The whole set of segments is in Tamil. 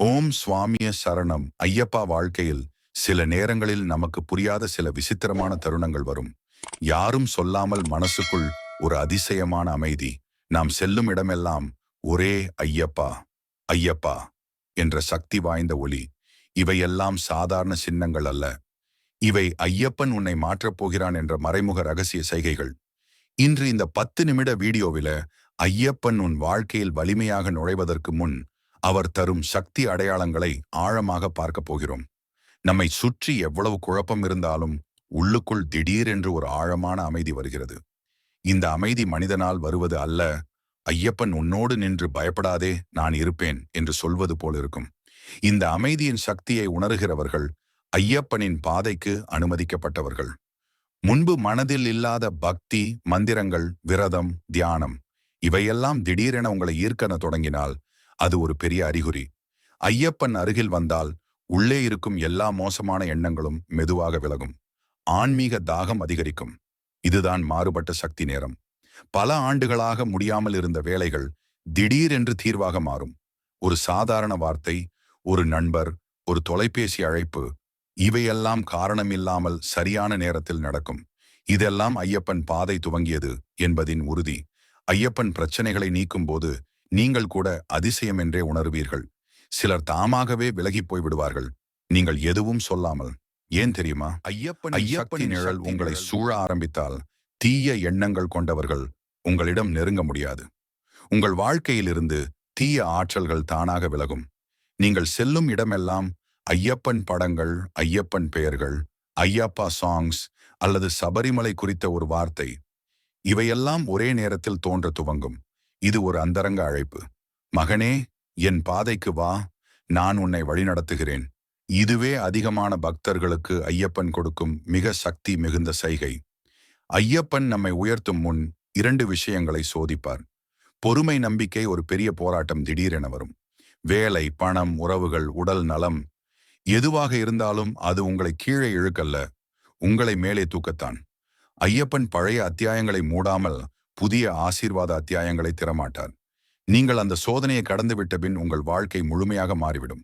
ஓம் சுவாமிய சரணம். ஐயப்பா வாழ்க்கையில் சில நேரங்களில் நமக்கு புரியாத சில விசித்திரமான தருணங்கள் வரும். யாரும் சொல்லாமல் மனசுக்குள் ஒரு அதிசயமான அமைதி. நாம் செல்லும் இடமெல்லாம் ஒரே ஐயப்பா ஐயப்பா என்ற சக்தி வாய்ந்த ஒளி. இவையெல்லாம் சாதாரண சின்னங்கள் அல்ல. இவை ஐயப்பன் உன்னை மாற்றப் போகிறான் என்ற மறைமுக ரகசிய செய்கைகள் இன்று இந்த பத்து நிமிட வீடியோவில ஐயப்பன் உன் வாழ்க்கையில் வலிமையாக நுழைவதற்கு முன் அவர் தரும் சக்தி அடையாளங்களை ஆழமாக பார்க்கப் போகிறோம். நம்மை சுற்றி எவ்வளவு குழப்பம் இருந்தாலும் உள்ளுக்குள் திடீரென்று ஒரு ஆழமான அமைதி வருகிறது. இந்த அமைதி மனிதனால் வருவது அல்ல ஐயப்பன் உன்னோடு நின்று பயப்படாதே நான் இருப்பேன் என்று சொல்வது போல் இருக்கும். இந்த அமைதியின் சக்தியை உணர்கிறவர்கள் ஐயப்பனின் பாதைக்கு அனுமதிக்கப்பட்டவர்கள். முன்பு மனதில் இல்லாத பக்தி மந்திரங்கள் விரதம் தியானம் இவையெல்லாம் திடீரென உங்களை ஈர்க்கன தொடங்கினால் அது ஒரு பெரிய அறிகுறி. ஐயப்பன் அருகில் வந்தால் உள்ளே இருக்கும் எல்லா மோசமான எண்ணங்களும் மெதுவாக விலகும். ஆன்மீக தாகம் அதிகரிக்கும். இதுதான் மாறுபட்ட சக்தி நேரம். பல ஆண்டுகளாக முடியாமல் இருந்த வேலைகள் திடீரென்று தீர்வாக மாறும். ஒரு சாதாரண வார்த்தை ஒரு நண்பர் ஒரு தொலைபேசி அழைப்பு இவையெல்லாம் காரணமில்லாமல் சரியான நேரத்தில் நடக்கும். இதெல்லாம் ஐயப்பன் பாதை துவங்கியது என்பதின் உறுதி. ஐயப்பன் பிரச்சனைகளை நீக்கும்போது நீங்கள் கூட அதிசயம் என்றே உணர்வீர்கள். சிலர் தாமாகவே விலகி போய் விடுவார்கள் நீங்கள் எதுவும் சொல்லாமல். ஏன் தெரியுமா? ஐயப்பன் ஐயப்பன் நிழல் உங்களை சூழ ஆரம்பித்தால் தீய எண்ணங்கள் கொண்டவர்கள் உங்களிடம் நெருங்க முடியாது. உங்கள் வாழ்க்கையிலிருந்து தீய ஆற்றல்கள் தானாக விலகும். நீங்கள் செல்லும் இடமெல்லாம் ஐயப்பன் படங்கள் ஐயப்பன் பெயர்கள் ஐயப்பா சாங்ஸ் அல்லது சபரிமலை குறித்த ஒரு வார்த்தை. இவையெல்லாம் ஒரே நேரத்தில் தோன்ற துவங்கும். இது ஒரு அந்தரங்க அழைப்பு. மகனே என் பாதைக்கு வா நான் உன்னை வழிநடத்துகிறேன். இதுவே அதிகமான பக்தர்களுக்கு ஐயப்பன் கொடுக்கும் மிக சக்தி மிகுந்த சைகை. ஐயப்பன் நம்மை உயர்த்தும் முன் இரண்டு விஷயங்களை சோதிப்பார். பொறுமை நம்பிக்கை ஒரு பெரிய போராட்டம் திடீரென வரும். வேலை பணம் உறவுகள் உடல் நலம் எதுவாக இருந்தாலும் அது உங்களை கீழே இழுக்கல்ல உங்களை மேலே தூக்கத்தான். ஐயப்பன் பழைய அத்தியாயங்களை மூடாமல் புதிய ஆசீர்வாத அத்தியாயங்களை திறமாட்டார் நீங்கள் அந்த சோதனையை கடந்துவிட்ட பின் உங்கள் வாழ்க்கை முழுமையாக மாறிவிடும்.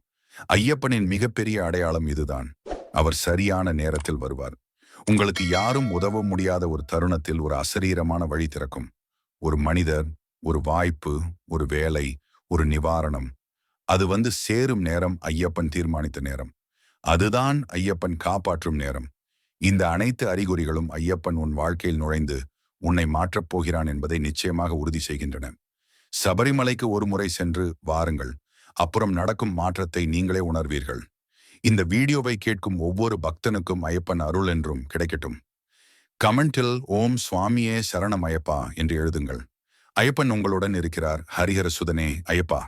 ஐயப்பனின் மிகப்பெரிய அடையாளம் இதுதான். அவர் சரியான நேரத்தில் வருவார். உங்களுக்கு யாரும் உதவ முடியாத ஒரு தருணத்தில் ஒரு அசரீரமான வழி திறக்கும். ஒரு மனிதர் ஒரு வாய்ப்பு ஒரு வேலை ஒரு நிவாரணம். அது வந்து சேரும் நேரம் ஐயப்பன் தீர்மானித்த நேரம். அதுதான் ஐயப்பன் காப்பாற்றும் நேரம். இந்த அனைத்து அறிகுறிகளும் ஐயப்பன் உன் வாழ்க்கையில் நுழைந்து உன்னை மாற்றப் போகிறான் என்பதை நிச்சயமாக உறுதி செய்கின்றன. சபரிமலைக்கு ஒரு முறை சென்று வாருங்கள். அப்புறம் நடக்கும் மாற்றத்தை நீங்களே உணர்வீர்கள். இந்த வீடியோவை கேட்கும் ஒவ்வொரு பக்தனுக்கும் ஐயப்பன் அருள் என்றும் கிடைக்கட்டும். கமெண்டில் ஓம் சுவாமியே சரணம் ஐயப்பா என்று எழுதுங்கள். ஐயப்பன் உங்களுடன் இருக்கிறார். ஹரிஹர சுதனே ஐயப்பா